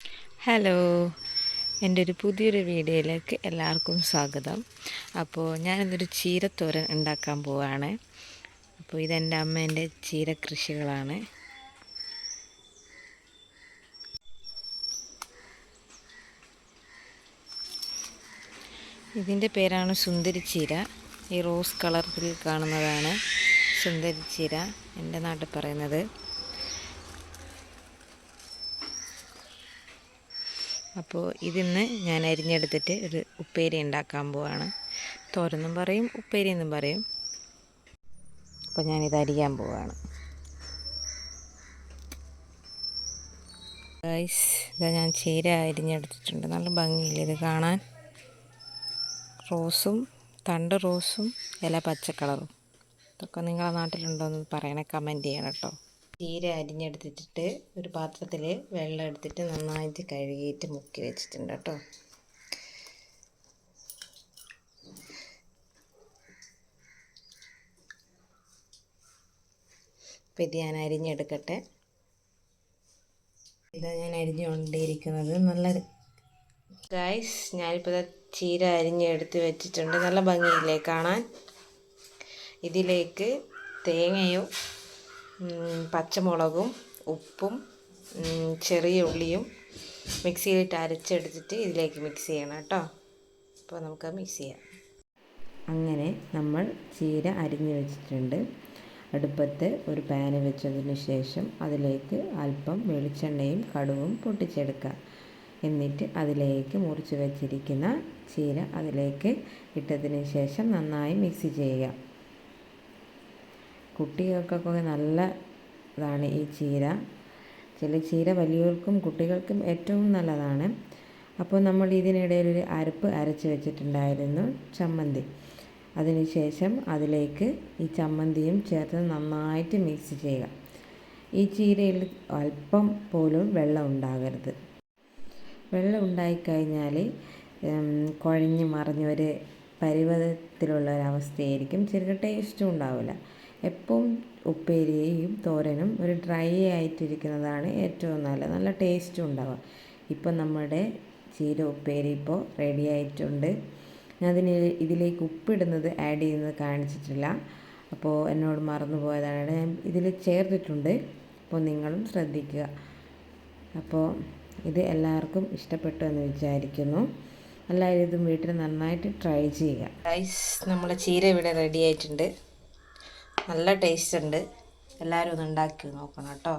Hello എന്റെ ഒരു പുതിയൊരു വീഡിയോയിലേക്ക് എല്ലാവർക്കും സ്വാഗതം. അപ്പോൾ ഞാനിന്നൊരു ചീരത്തോരൻ ഉണ്ടാക്കാൻ പോവാണ്. അപ്പോൾ ഇതെന്റെ അമ്മേന്റെ ചീര കൃഷികളാണ്. ഇതിന്റെ പേരാണ് സുന്ദരി ചീര. ഈ റോസ് കളറിൽ കാണുന്നതാണ് സുന്ദരി ചീര. എന്റെ നാട്ടിൽ പറയുന്നത്. അപ്പോൾ ഇതിന്ന് ഞാൻ അരിഞ്ഞെടുത്തിട്ട് ഒരു ഉപ്പേരി ഉണ്ടാക്കാൻ പോവാണ്. തോരനും പറയും ഉപ്പേരി എന്നും പറയും. അപ്പോൾ ഞാനിത് അരിയാൻ പോവാണ്. റൈസ് ഇതാ ഞാൻ ചീര അരിഞ്ഞെടുത്തിട്ടുണ്ട്. നല്ല ഭംഗിയില്ല ഇത് കാണാൻ? റോസും തണ്ട് റോസും ഇല പച്ചക്കളറും. ഇതൊക്കെ നിങ്ങളുടെ നാട്ടിലുണ്ടോ എന്ന് പറയണേ കമന്റ് ചെയ്യണം കേട്ടോ. ചീര അരിഞ്ഞെടുത്തിട്ട് ഒരു പാത്രത്തിൽ വെള്ളം എടുത്തിട്ട് നന്നായിട്ട് കഴുകിയിട്ട് മുക്കി വെച്ചിട്ടുണ്ട് കേട്ടോ. അപ്പം ഇത് ഞാൻ അരിഞ്ഞെടുക്കട്ടെ. ഇതാ ഞാൻ അരിഞ്ഞുകൊണ്ടിരിക്കുന്നത്. നല്ല ഗൈസ് ഞാനിപ്പോൾ ചീര അരിഞ്ഞെടുത്ത് വെച്ചിട്ടുണ്ട്. നല്ല ഭംഗിയില്ലേ കാണാൻ? ഇതിലേക്ക് തേങ്ങയോ പച്ചമുളകും ഉപ്പും ചെറിയ ഉള്ളിയും മിക്സിയിലിട്ട് അരച്ചെടുത്തിട്ട് ഇതിലേക്ക് മിക്സ് ചെയ്യണം കേട്ടോ. അപ്പോൾ നമുക്ക് മിക്സ് ചെയ്യാം. അങ്ങനെ നമ്മൾ ചീര അരിഞ്ഞു വെച്ചിട്ടുണ്ട്. അടുപ്പത്ത് ഒരു പാന് വെച്ചതിന് ശേഷം അതിലേക്ക് അല്പം വെളിച്ചെണ്ണയും കടുവും പൊട്ടിച്ചെടുക്കുക എന്നിട്ട് അതിലേക്ക് മുറിച്ച് വെച്ചിരിക്കുന്ന ചീര അതിലേക്ക് ഇട്ടതിന് ശേഷം നന്നായി മിക്സ് ചെയ്യുക. കുട്ടികൾക്കൊക്കെ നല്ല ഇതാണ് ഈ ചീര. ചില ചീര വലിയവർക്കും കുട്ടികൾക്കും ഏറ്റവും നല്ലതാണ്. അപ്പോൾ നമ്മൾ ഇതിനിടയിൽ ഒരു അരപ്പ് അരച്ച് വെച്ചിട്ടുണ്ടായിരുന്നു ചമ്മന്തി. അതിനുശേഷം അതിലേക്ക് ഈ ചമ്മന്തിയും ചേർത്ത് നന്നായിട്ട് മിക്സ് ചെയ്യുക. ഈ ചീരയിൽ അല്പം പോലും വെള്ളം ഉണ്ടാകരുത്. വെള്ളം ഉണ്ടായിക്കഴിഞ്ഞാൽ കുഴഞ്ഞ് മറിഞ്ഞൊരു ഒരു ഒരവസ്ഥയായിരിക്കും ചെറിയ ടേസ്റ്റും ഉണ്ടാവില്ല. എപ്പം ഉപ്പേരിയും തോരനും ഒരു ഡ്രൈ ആയിട്ടിരിക്കുന്നതാണ് ഏറ്റവും നല്ലത്. നല്ല ടേസ്റ്റും ഉണ്ടാവുക ഇപ്പം നമ്മുടെ ചീര ഉപ്പേരി ഇപ്പോൾ റെഡി ആയിട്ടുണ്ട്. ഞാൻ അതിന് ഇതിലേക്ക് ഉപ്പിടുന്നത് ആഡ് ചെയ്യുന്നത് കാണിച്ചിട്ടില്ല. അപ്പോൾ എന്നോട് മറന്നു പോയതാണ്. ഞാൻ ഇതിൽ ചേർത്തിട്ടുണ്ട്. അപ്പോൾ നിങ്ങളും ശ്രദ്ധിക്കുക. അപ്പോൾ ഇത് എല്ലാവർക്കും ഇഷ്ടപ്പെട്ടു എന്ന് വിചാരിക്കുന്നു. എല്ലാവരും ഇതും വീട്ടിൽ നന്നായിട്ട് ട്രൈ ചെയ്യുക. റൈസ് നമ്മളെ ചീര ഇവിടെ റെഡി ആയിട്ടുണ്ട്. നല്ല ടേസ്റ്റ് ഉണ്ട്. എല്ലാവരും ഒന്ന് ഉണ്ടാക്കി നോക്കണം കേട്ടോ.